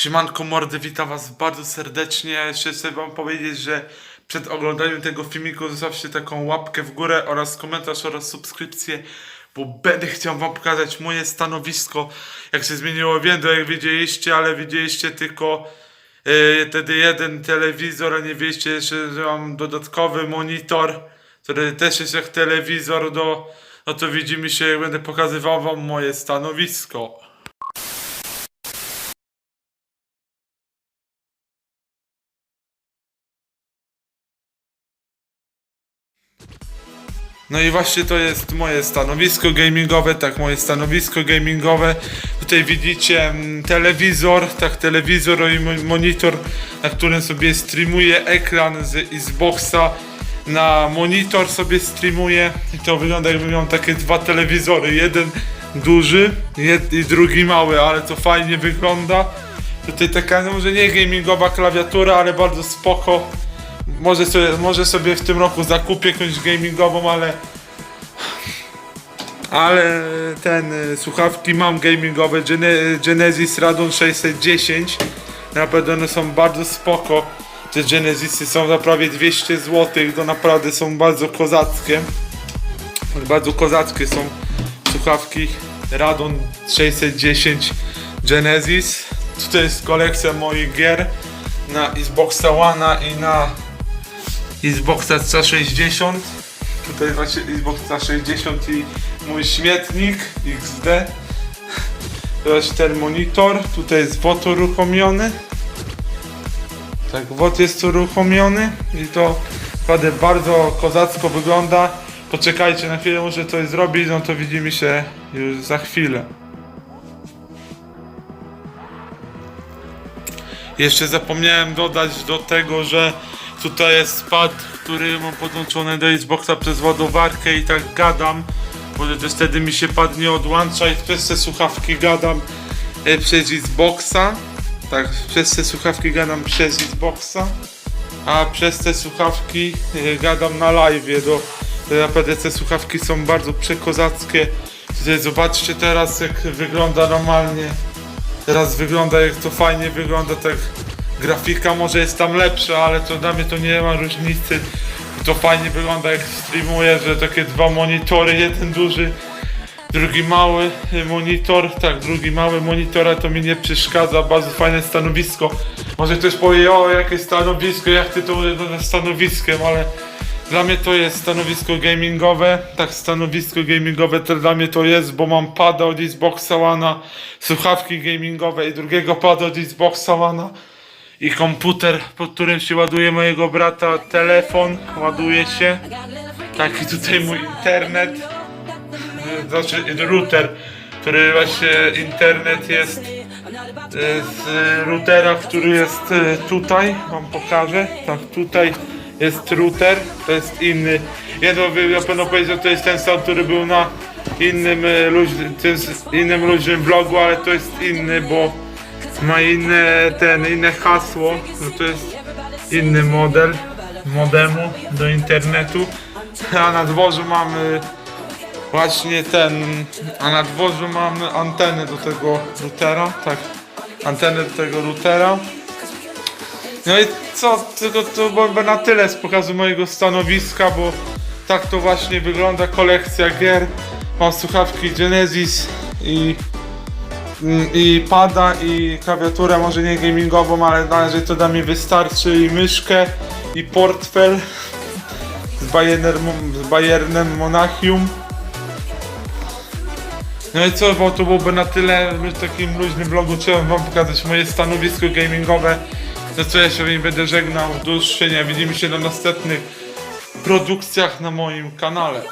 Siemanko mordy, witam was bardzo serdecznie. Jeszcze chcę wam powiedzieć, że przed oglądaniem tego filmiku zostawcie taką łapkę w górę oraz komentarz oraz subskrypcję, bo będę chciał wam pokazać moje stanowisko, jak się zmieniło więcej, jak widzieliście, ale widzieliście tylko yy, wtedy jeden telewizor, a nie wiecie jeszcze, że mam dodatkowy monitor, który też jest jak telewizor, do, no to widzimy się, jak będę pokazywał wam moje stanowisko. No i właśnie to jest moje stanowisko gamingowe, tak moje stanowisko gamingowe. Tutaj widzicie mm, telewizor, tak telewizor i mo- monitor, na którym sobie streamuję ekran z Xboxa na monitor sobie streamuję i to wygląda jakby miał takie dwa telewizory, jeden duży i drugi mały, ale to fajnie wygląda. Tutaj taka, no może nie gamingowa klawiatura, ale bardzo spoko. Może sobie, może sobie w tym roku zakupię jakąś gamingową, ale ale ten y, słuchawki mam gamingowe Gene, Genesis Radon 610 naprawdę one są bardzo spoko. Te Genesisy są za prawie 200 zł to naprawdę są bardzo kozackie. Bardzo kozackie są słuchawki. Radon 610 Genesis. Tutaj jest kolekcja moich gier na Xboxa One i na Xboxa 360 Tutaj właśnie Xbox 360 i mój śmietnik XD Teraz ten monitor, tutaj jest WOT uruchomiony. Tak, WOT jest uruchomiony i to naprawdę bardzo kozacko wygląda. Poczekajcie na chwilę, muszę coś zrobić, no to widzimy się już za chwilę. Jeszcze zapomniałem dodać do tego, że tutaj jest pad, który mam podłączony do Xboxa przez ładowarkę i tak gadam, bo też wtedy mi się pad nie odłącza i przez te słuchawki gadam e, przez Xboxa. Tak, przez te słuchawki gadam przez Xboxa, a przez te słuchawki e, gadam na live. Do, naprawdę te słuchawki są bardzo przekozackie. Tutaj zobaczcie teraz jak wygląda normalnie Teraz wygląda jak to fajnie wygląda, tak grafika może jest tam lepsza, ale to dla mnie to nie ma różnicy. To fajnie wygląda jak streamuję, że takie dwa monitory, jeden duży, drugi mały monitor, tak, drugi mały monitor, ale to mi nie przeszkadza, bardzo fajne stanowisko. Może ktoś powie, o jakie stanowisko, jak ty to używasz stanowiskiem, ale dla mnie to jest stanowisko gamingowe, tak stanowisko gamingowe to dla mnie to jest, bo mam pada od Xboxa One'a, słuchawki gamingowe i drugiego pada od Xboxa One'a i komputer, pod którym się ładuje mojego brata, telefon ładuje się, taki tutaj mój internet, znaczy router, który właśnie internet jest y, z routera, który jest y, tutaj, wam pokażę, tak tutaj jest router, to jest inny, jedno na pewno powiedzieć, że to jest ten sam, który był na innym y, luźnym, innym luźnym vlogu, ale to jest inny, bo ma inne, ten, inne hasło, no to jest inny model modemu do internetu, a na dworzu mamy właśnie ten, a na dworzu mamy antenę do tego routera, tak, antenę do tego routera. No i co, tylko to byłoby na tyle z pokazu mojego stanowiska, bo tak to właśnie wygląda kolekcja gier. Mam słuchawki Genesis i, mm, i pada i klawiaturę, może nie gamingową, ale na razie to dla mnie wystarczy i myszkę i portfel z Bayernem, z Bayernem Monachium. No i co, bo to byłoby na tyle w takim luźnym vlogu, chciałem wam pokazać moje stanowisko gamingowe. No co ja się nie będę żegnał, do usłyszenia, widzimy się na następnych produkcjach na moim kanale.